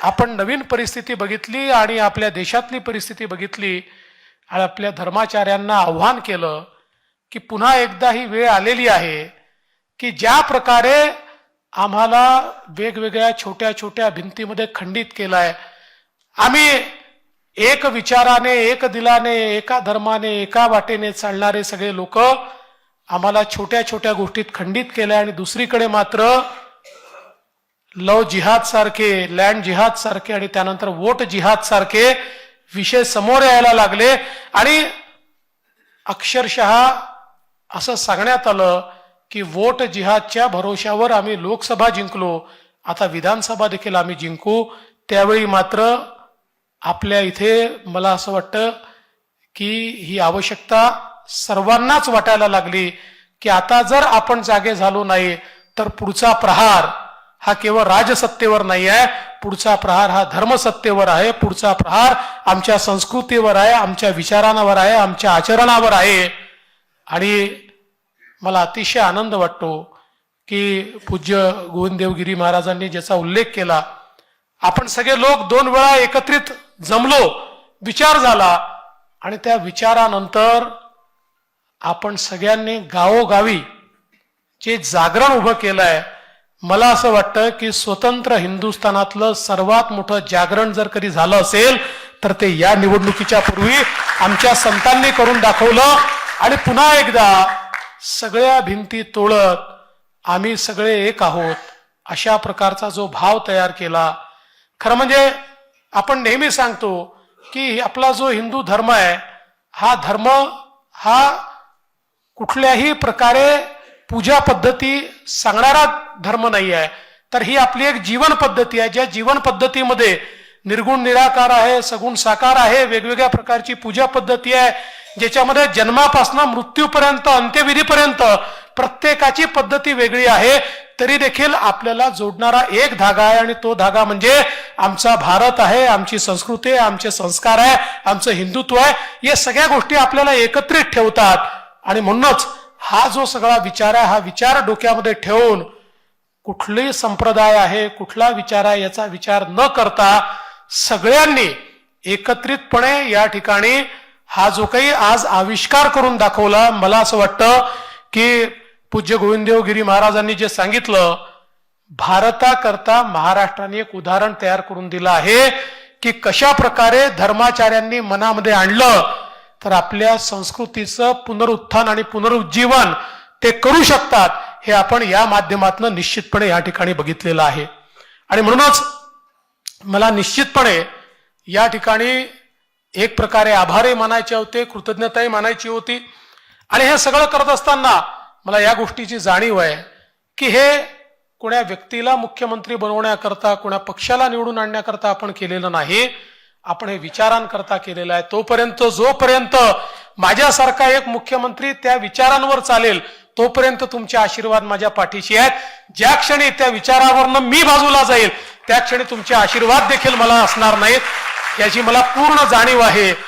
आपण नवीन परिस्थिती बघितली आणि आपल्या देशातली परिस्थिती बघितली आणि आपल्या धर्माचार्यांना आव्हान केलं की पुन्हा एकदा ही वेळ आलेली आहे की ज्या प्रकारे आम्हाला वेगवेगळ्या छोट्या छोट्या भिंतीमध्ये खंडित केलाय. आम्ही एक विचाराने एक दिलाने एका धर्माने एका वाटेने चालणारे सगळे लोक आम्हाला छोट्या छोट्या गोष्टीत खंडित केलंय आणि दुसरीकडे मात्र लव जिहाद सारखे लँड जिहाद सारखे आणि त्यानंतर वोट जिहाद सारखे विषय समोर यायला लागले. आणि अक्षरशः असं सांगण्यात आलं की वोट जिहादच्या भरोशावर आम्ही लोकसभा जिंकलो. आता विधानसभा देखील आम्ही जिंकू. त्यावेळी मात्र आपल्या इथे मला असं वाटतं की ही आवश्यकता सर्वांनाच वाटायला लागली की आता जर आपण जागे झालो नाही तर पुढचा प्रहार हा केवळ राजसत्तेवर नाही आहे पुढचा प्रहार हा धर्मसत्तेवर आहे पुढचा प्रहार आमच्या संस्कृतीवर आहे आमच्या विचारांवर आहे आमच्या आचरणावर आहे. आणि मला अतिशय आनंद वाटतो की पूज्य गोविंददेवगिरी महाराजांनी ज्याचा उल्लेख केला आपण सगळे लोक दोन वेळा एकत्रित जमलो विचार झाला आणि त्या विचारानंतर आपण सगळ्यांनी गावोगावी जे जागरण उभं केलं आहे मला असं वाटतं की स्वतंत्र हिंदुस्थानातलं सर्वात मोठं जागरण जर कधी झालं असेल तर ते या निवडणुकीच्या पूर्वी आमच्या संतांनी करून दाखवलं. आणि पुन्हा एकदा सगळ्या भिंती तोडत आम्ही सगळे एक आहोत अशा प्रकारचा जो भाव तयार केला. खरं म्हणजे आपण नेहमी सांगतो की आपला जो हिंदू धर्म आहे हा धर्म हा कुठल्याही प्रकारे पूजा पद्धती सांगणारा धर्म नाही आहे. तर ही आपली एक जीवन पद्धती आहे. ज्या जीवन पद्धतीमध्ये निर्गुण निराकार आहे सगुण साकार आहे वेगवेगळ्या प्रकारची पूजा पद्धती आहे ज्याच्यामध्ये जन्मापासून मृत्यूपर्यंत अंत्यविधीपर्यंत प्रत्येकाची पद्धती वेगळी आहे तरी देखील आपल्याला जोडणारा एक धागा आहे आणि तो धागा म्हणजे आमचा भारत आहे आमची संस्कृती आहे आमचे संस्कार आहे आमचं हिंदुत्व आहे. या सगळ्या गोष्टी आपल्याला एकत्रित ठेवतात. आणि म्हणूनच हा जो सगळा विचार आहे हा विचार डोक्यामध्ये ठेवून कुठली संप्रदाय आहे कुठला विचार आहे याचा विचार न करता सगळ्यांनी एकत्रितपणे या ठिकाणी हा जो काही आज आविष्कार करून दाखवला मला असं वाटतं की पूज्य गोविंददेवगिरी महाराजांनी जे सांगितलं भारताकरता महाराष्ट्राने एक उदाहरण तयार करून दिलं आहे की कशा प्रकारे धर्माचार्यांनी मनामध्ये आणलं तर आपल्या संस्कृतीचं पुनरुत्थान आणि पुनरुज्जीवन ते करू शकतात. हे आपण या माध्यमातून निश्चितपणे या ठिकाणी बघितलेलं आहे. आणि म्हणूनच मला निश्चितपणे या ठिकाणी एक प्रकारे आभारही मानायचे होते कृतज्ञताही मानायची होती. आणि हे सगळं करत असताना मला या गोष्टीची जाणीव आहे की हे कोण्या व्यक्तीला मुख्यमंत्री बनवण्याकरता कुण्या पक्षाला निवडून आणण्याकरता आपण केलेलं नाही. आपण हे विचारांकरता केलेलं आहे. तोपर्यंत जोपर्यंत माझ्यासारखा एक मुख्यमंत्री त्या विचारांवर चालेल तोपर्यंत तुमचे आशीर्वाद माझ्या पाठीशी आहेत. ज्या क्षणी त्या विचारावरनं मी बाजूला जाईल त्या क्षणी तुमचे आशीर्वाद देखील मला असणार नाहीत. याची मला पूर्ण जाणीव आहे.